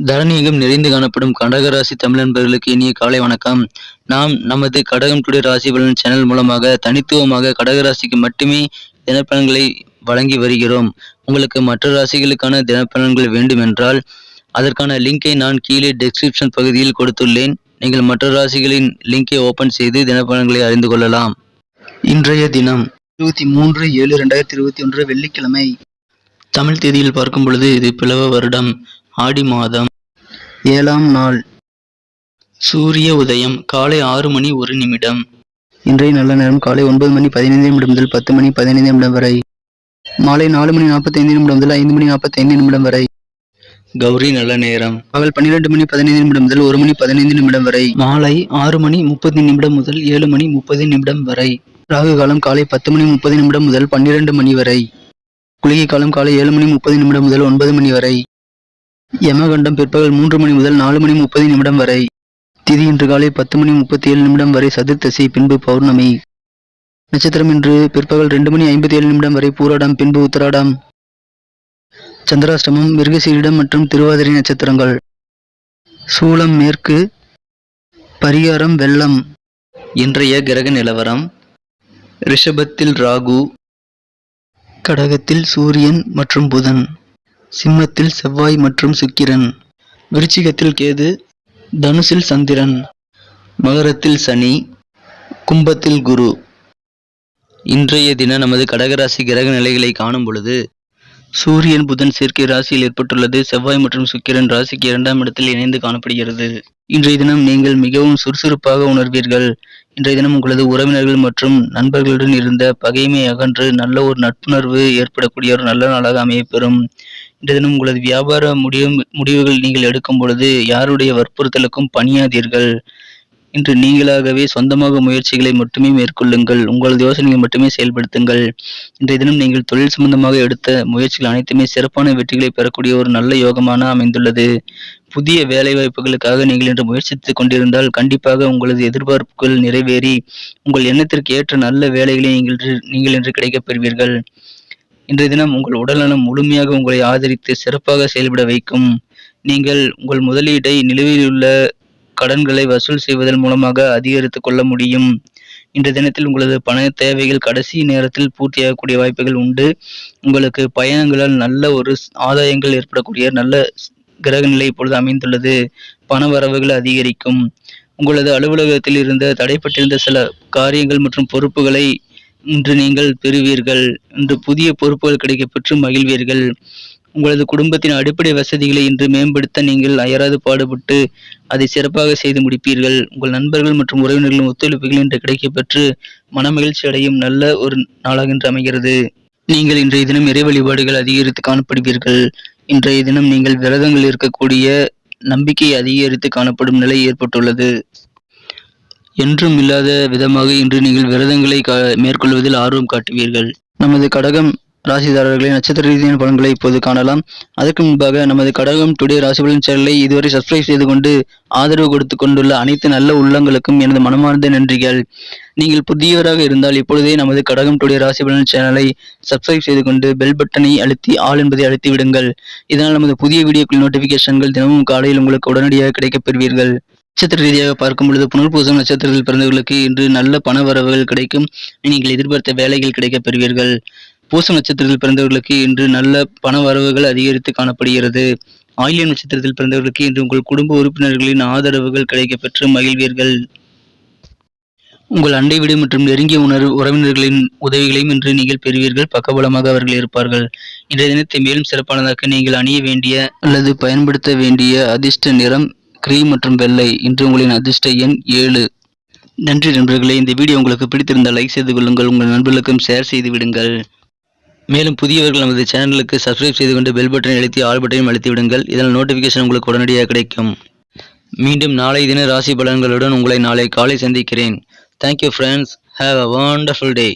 தரணியெங்கும் நிறைந்து காணப்படும் கடகராசி ராசி தமிழன்பர்களுக்கு இனிய காலை வணக்கம். நாம் நமது கடகம் டுடே ராசி பலன் சேனல் மூலமாக தனித்துவமாக கடகராசிக்கு மட்டுமே தினப்பலன்களை வழங்கி வருகிறோம். உங்களுக்கு மற்ற ராசிகளுக்கான தினப்பலன்கள் வேண்டுமென்றால் அதற்கான லிங்கை நான் கீழே டெஸ்கிரிப்ஷன் பகுதியில் கொடுத்துள்ளேன். நீங்கள் மற்ற ராசிகளின் லிங்கை ஓபன் செய்து தினப்பலன்களை அறிந்து கொள்ளலாம். இன்றைய தினம் இருபத்தி மூன்று ஏழு ரெண்டாயிரத்தி இருபத்தி ஒன்று வெள்ளிக்கிழமை. தமிழ் தேதியில் பார்க்கும் பொழுது இது பிளவ வருடம். ஆடி மாதம் ஏழாம் நாள். சூரிய உதயம் காலை ஆறு மணி ஒரு நிமிடம். இன்றைய நல்ல நேரம் காலை ஒன்பது மணி பதினைந்து நிமிடம் முதல் பத்து மணி பதினைந்து நிமிடம் வரை. மாலை நாலு மணி நாற்பத்தைந்து நிமிடம் முதல் ஐந்து மணி நாற்பத்தைந்து நிமிடம் வரை. கௌரி நல்ல நேரம். பகல் பன்னிரெண்டு மணி பதினைந்து நிமிடம் முதல் ஒரு மணி பதினைந்து நிமிடம் வரை. மாலை ஆறு மணி முப்பது நிமிடம் முதல் ஏழு மணி முப்பது நிமிடம் வரை. ராகு காலம் காலை பத்து மணி முப்பது நிமிடம் முதல் பன்னிரண்டு மணி வரை. குளிகை காலம் காலை ஏழு மணி முப்பது நிமிடம் முதல் ஒன்பது மணி வரை. யமகண்டம் பிற்பகல் மூன்று மணி முதல் நாலு மணி முப்பது நிமிடம் வரை. திதி இன்று காலை பத்து மணி முப்பத்தி ஏழு நிமிடம் வரை சதுர்த்தசி பின்பு பௌர்ணமி. நட்சத்திரம் இன்று பிற்பகல் ரெண்டு மணி ஐம்பத்தி ஏழு நிமிடம் வரை பூராடம் பின்பு உத்தராடம். சந்திராஷ்டமம் மிருகசீரிடம் மற்றும் திருவாதிரை நட்சத்திரங்கள். சூலம் மேற்கு. பரிகாரம் வெள்ளம். இன்றைய கிரக நிலவரம் ரிஷபத்தில் ராகு கடகத்தில் சூரியன் மற்றும் புதன். சிம்மத்தில் செவ்வாய் மற்றும் சுக்கிரன். விருச்சிகத்தில் கேது தனுசில் சந்திரன். மகரத்தில் சனி கும்பத்தில் குரு. இன்றைய தின நமது கடகராசி கிரக நிலைகளை காணும் பொழுது சூரியன் புதன் சேர்க்கை ராசியில் ஏற்பட்டுள்ளது. செவ்வாய் மற்றும் சுக்கிரன் ராசிக்கு இரண்டாம் இடத்தில் இணைந்து காணப்படுகிறது. இன்றைய தினம் நீங்கள் மிகவும் சுறுசுறுப்பாக உணர்வீர்கள். இன்றைய தினம் உங்களது உறவினர்கள் மற்றும் நண்பர்களுடன் இருந்த பகைமை அகன்று நல்ல ஒரு நட்புணர்வு ஏற்படக்கூடிய ஒரு நல்ல நாளாக அமையப்பெறும். இன்றைய தினம் உங்களது வியாபார முடிவு முடிவுகள் நீங்கள் எடுக்கும் பொழுது யாருடைய வற்புறுத்தலுக்கும் பணியாதீர்கள். இன்று நீங்களாகவே சொந்தமாக முயற்சிகளை மட்டுமே மேற்கொள்ளுங்கள் உங்களது யோசனையை மட்டுமே செயல்படுத்துங்கள். இன்றைய தினம் நீங்கள் தொழில் சம்பந்தமாக எடுத்த முயற்சிகள் அனைத்துமே சிறப்பான வெற்றிகளை பெறக்கூடிய ஒரு நல்ல யோகமான அமைந்துள்ளது. புதிய வேலை வாய்ப்புகளுக்காக நீங்கள் இன்று முயற்சித்துக் கொண்டிருந்தால் கண்டிப்பாக உங்களது எதிர்பார்ப்புகள் நிறைவேறி உங்கள் எண்ணத்திற்கு ஏற்ற நல்ல வேலைகளை நீங்கள் நீங்கள் இன்று கிடைக்கப் பெறுவீர்கள். இன்றைய தினம் உங்கள் உடல்நலம் முழுமையாக உங்களை ஆதரித்து சிறப்பாக செயல்பட வைக்கும். நீங்கள் உங்கள் முதலீட்டை நிலுவையில் உள்ள கடன்களை வசூல் செய்வதன் மூலமாக அதிகரித்துக் கொள்ள முடியும். இன்றைய தினத்தில் உங்களது பண தேவைகள் கடைசி நேரத்தில் பூர்த்தியாகக்கூடிய வாய்ப்புகள் உண்டு. உங்களுக்கு பயணங்களால் நல்ல ஒரு ஆதாயங்கள் ஏற்படக்கூடிய நல்ல கிரக நிலை இப்பொழுது அமைந்துள்ளது. பண வரவுகள் அதிகரிக்கும். உங்களது அலுவலகத்தில் இருந்த தடைப்பட்டிருந்த சில காரியங்கள் மற்றும் பொறுப்புகளை இன்று நீங்கள் பெறுவீர்கள் இன்று புதிய பொறுப்புகள் கிடைக்கப் பெற்று மகிழ்வீர்கள். உங்களது குடும்பத்தின் அடிப்படை வசதிகளை இன்று மேம்படுத்த நீங்கள் அயராது பாடுபட்டு அதை சிறப்பாக செய்து முடிப்பீர்கள். உங்கள் நண்பர்கள் மற்றும் உறவினர்களின் ஒத்துழைப்புகள் இன்று கிடைக்கப் பெற்று மனமகிழ்ச்சி அடையும் நல்ல ஒரு நாளாக இன்று அமைகிறது. நீங்கள் இன்றைய தினம் இறை வழிபாடுகள் அதிகரித்து காணப்படுவீர்கள். இன்றைய தினம் நீங்கள் விரதங்கள் இருக்கக்கூடிய நம்பிக்கை அதிகரித்து காணப்படும் நிலை ஏற்பட்டுள்ளது. என்றும் இல்லாத விதமாக இன்று நீங்கள் விரதங்களை கா- மேற்கொள்வதில் ஆர்வம் காட்டுவீர்கள். நமது கடகம் ராசிதாரர்களின் நட்சத்திர ரீதியான பலன்களை இப்போது காணலாம். அதற்கு முன்பாக நமது கடகம் டுடே ராசி பலன் சேனலை இதுவரை சப்ஸ்கிரைப் செய்து கொண்டு ஆதரவு கொடுத்து கொண்டுள்ள அனைத்து நல்ல உள்ளங்களுக்கும் எனது மனமார்ந்த நன்றிகள். நீங்கள் புதியவராக இருந்தால் இப்பொழுதே நமது கடகம் டுடே ராசி பலன் சேனலை சப்ஸ்கிரைப் செய்து கொண்டு பெல் பட்டனை அழுத்தி ஆள் என்பதை அழுத்தி விடுங்கள் இதனால் நமது புதிய வீடியோக்கள் நோட்டிபிகேஷன்கள் தினமும் காலையில் உங்களுக்கு உடனடியாக கிடைக்கப் பெறுவீர்கள். நட்சத்திர ரீதியாக பார்க்கும் பொழுது புனர்பூசம் நட்சத்திரத்தில் பிறந்தவர்களுக்கு இன்று நல்ல பண வரவுகள் கிடைக்கும். நீங்கள் எதிர்பார்த்த வேலைகள் கிடைக்கப் பெறுவீர்கள். பூச நட்சத்திரத்தில் பிறந்தவர்களுக்கு இன்று நல்ல பண வரவுகள் அதிகரித்து காணப்படுகிறது. ஆயிலியம் நட்சத்திரத்தில் பிறந்தவர்களுக்கு இன்று உங்கள் குடும்ப உறுப்பினர்களின் ஆதரவுகள் கிடைக்கப் பெற்று மகிழ்வீர்கள். உங்கள் அண்டை வீடு மற்றும் நெருங்கிய உணர்வு உறவினர்களின் உதவிகளையும் இன்று நீங்கள் பெறுவீர்கள். பக்கபலமாக அவர்கள் இருப்பார்கள். இன்றைய தினத்தை மேலும் சிறப்பானதாக நீங்கள் அணிய வேண்டிய அல்லது பயன்படுத்த வேண்டிய அதிர்ஷ்ட நிறம் கிரீம் மற்றும் வெள்ளை. இன்று உங்களின் அதிர்ஷ்ட எண் ஏழு. நன்றி நண்பர்களே இந்த வீடியோ உங்களுக்கு பிடித்திருந்தால் லைக் செய்து கொள்ளுங்கள். உங்கள் நண்பர்களுக்கும் ஷேர் செய்து விடுங்கள். மேலும் புதியவர்கள் நமது சேனலுக்கு சப்ஸ்கிரைப் செய்து கொண்டு பெல் பட்டனை அழுத்தி ஆல் பட்டனையும் அழுத்தி விடுங்கள். இதனால் நோட்டிஃபிகேஷன் உங்களுக்கு உடனடியாக கிடைக்கும். மீண்டும் நாளை தின ராசி பலன்களுடன் உங்களை நாளை காலை சந்திக்கிறேன். Thank you friends have a wonderful day